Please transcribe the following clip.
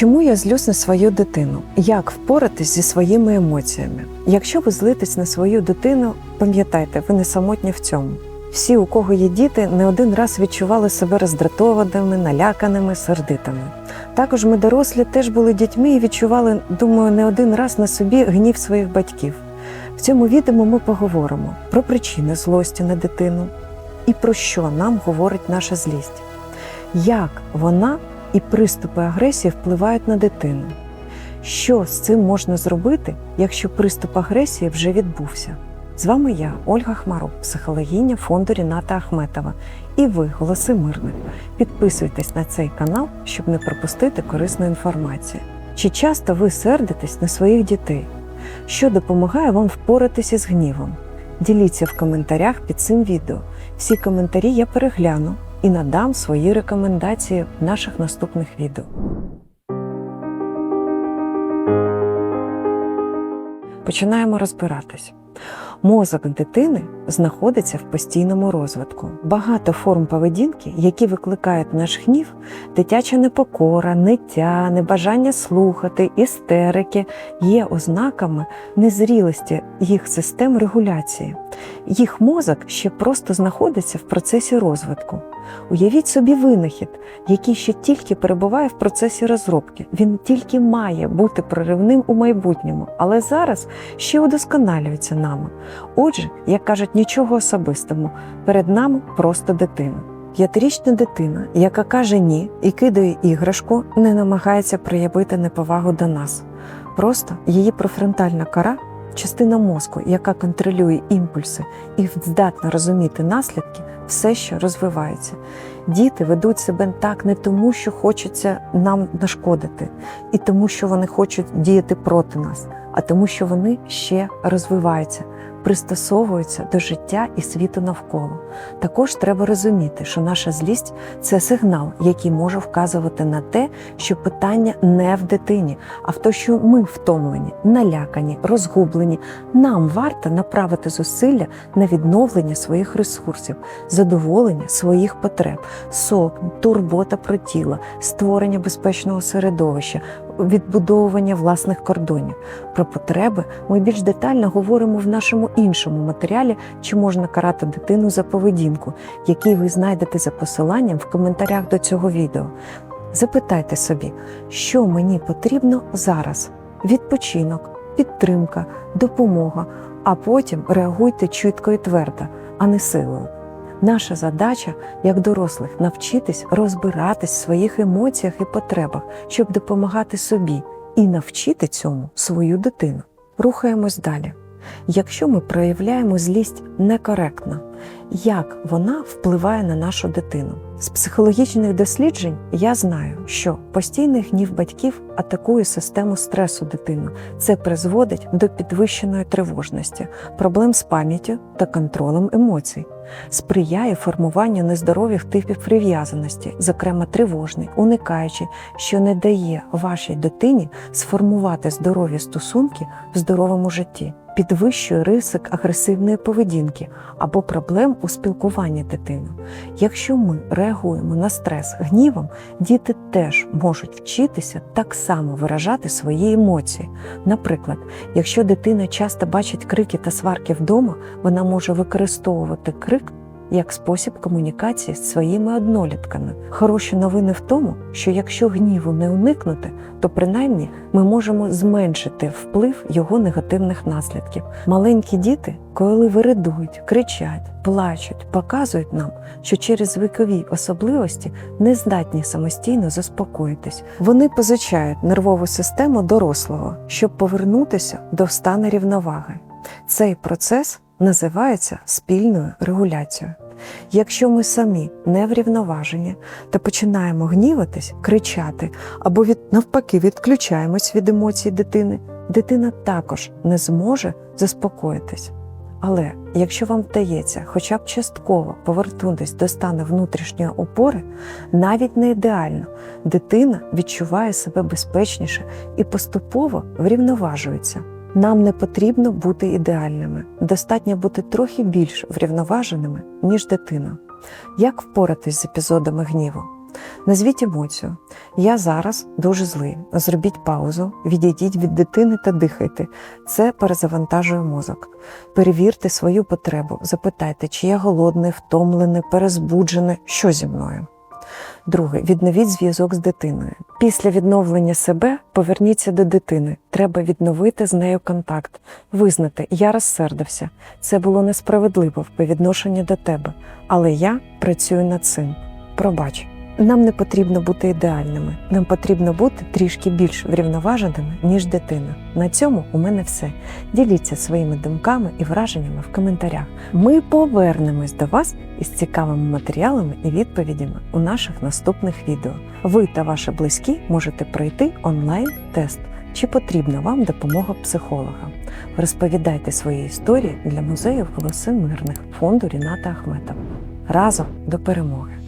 Чому я злюсь на свою дитину? Як впоратись зі своїми емоціями? Якщо ви злитесь на свою дитину, пам'ятайте, ви не самотні в цьому. Всі, у кого є діти, не один раз відчували себе роздратованими, наляканими, сердитими. Також ми, дорослі, теж були дітьми і відчували, думаю, не один раз на собі гнів своїх батьків. В цьому відео ми поговоримо про причини злості на дитину і про що нам говорить наша злість, як вона і приступи агресії впливають на дитину. Що з цим можна зробити, якщо приступ агресії вже відбувся? З вами я, Ольга Хмарук, психологиня фонду Ріната Ахметова. І ви, голоси мирних. Підписуйтесь на цей канал, щоб не пропустити корисну інформацію. Чи часто ви сердитесь на своїх дітей? Що допомагає вам впоратися з гнівом? Діліться в коментарях під цим відео. Всі коментарі я перегляну і надам свої рекомендації в наших наступних відео. Починаємо розбиратись. Мозок дитини знаходиться в постійному розвитку. Багато форм поведінки, які викликають наш гнів, дитяча непокора, ниття, небажання слухати, істерики, є ознаками незрілості їх систем регуляції. Їх мозок ще просто знаходиться в процесі розвитку. Уявіть собі винахід, який ще тільки перебуває в процесі розробки. Він тільки має бути проривним у майбутньому, але зараз ще удосконалюється нами. Отже, як кажуть, нічого особистого, перед нами просто дитина. П'ятирічна дитина, яка каже ні і кидає іграшку, не намагається проявити неповагу до нас. Просто її префронтальна кора частина мозку, яка контролює імпульси і здатна розуміти наслідки, все ще розвивається. Діти ведуть себе так не тому, що хочеться нам нашкодити, і тому, що вони хочуть діяти проти нас, а тому, що вони ще розвиваються, пристосовуються до життя і світу навколо. Також треба розуміти, що наша злість це сигнал, який може вказувати на те, що питання не в дитині, а в те, що ми втомлені, налякані, розгублені. Нам варто направити зусилля на відновлення своїх ресурсів, задоволення своїх потреб, сон, турбота про тіло, створення безпечного середовища, відбудовування власних кордонів. Про потреби ми більш детально говоримо в нашому іншому матеріалі, чи можна карати дитину за поведінку, який ви знайдете за посиланням в коментарях до цього відео. Запитайте собі, що мені потрібно зараз: відпочинок, підтримка, допомога, а потім реагуйте чітко і твердо, а не силою. Наша задача, як дорослих, навчитись розбиратись в своїх емоціях і потребах, щоб допомагати собі і навчити цьому свою дитину. Рухаємось далі. Якщо ми проявляємо злість некоректно, як вона впливає на нашу дитину? З психологічних досліджень я знаю, що постійний гнів батьків атакує систему стресу дитини. Це призводить до підвищеної тривожності, проблем з пам'яттю та контролем емоцій, сприяє формуванню нездорових типів прив'язаності, зокрема тривожний, уникаючи, що не дає вашій дитині сформувати здорові стосунки в здоровому житті підвищує ризик агресивної поведінки або проблем у спілкуванні дитини. Якщо ми реагуємо на стрес гнівом, діти теж можуть вчитися так само виражати свої емоції. Наприклад, якщо дитина часто бачить крики та сварки вдома, вона може використовувати крик як спосіб комунікації з своїми однолітками. Хороші новини в тому, що якщо гніву не уникнути, то принаймні ми можемо зменшити вплив його негативних наслідків. Маленькі діти, коли виридують, кричать, плачуть, показують нам, що через вікові особливості не здатні самостійно заспокоїтись. Вони позичають нервову систему дорослого, щоб повернутися до стану рівноваги. Цей процес називається спільною регуляцією. Якщо ми самі не врівноважені та починаємо гніватись, кричати або від навпаки відключаємось від емоцій дитини, дитина також не зможе заспокоїтись. Але якщо вам вдається хоча б частково повернутися до стану внутрішньої опори, навіть не ідеально, дитина відчуває себе безпечніше і поступово врівноважується. Нам не потрібно бути ідеальними, достатньо бути трохи більш врівноваженими, ніж дитина. Як впоратись з епізодами гніву? Назвіть емоцію. Я зараз дуже злий. Зробіть паузу, відійдіть від дитини та дихайте. Це перезавантажує мозок. Перевірте свою потребу, запитайте, чи я голодний, втомлений, перезбуджений, що зі мною. Друге, відновіть зв'язок з дитиною. Після відновлення себе поверніться до дитини. Треба відновити з нею контакт, визнати, я розсердився. Це було несправедливо по відношенню до тебе, але я працюю над цим. Пробач. Нам не потрібно бути ідеальними. Нам потрібно бути трішки більш врівноваженими, ніж дитина. На цьому у мене все. Діліться своїми думками і враженнями в коментарях. Ми повернемось до вас із цікавими матеріалами і відповідями у наших наступних відео. Ви та ваші близькі можете пройти онлайн-тест. Чи потрібна вам допомога психолога? Розповідайте свої історії для музею голоси мирних фонду Ріната Ахметова. Разом до перемоги!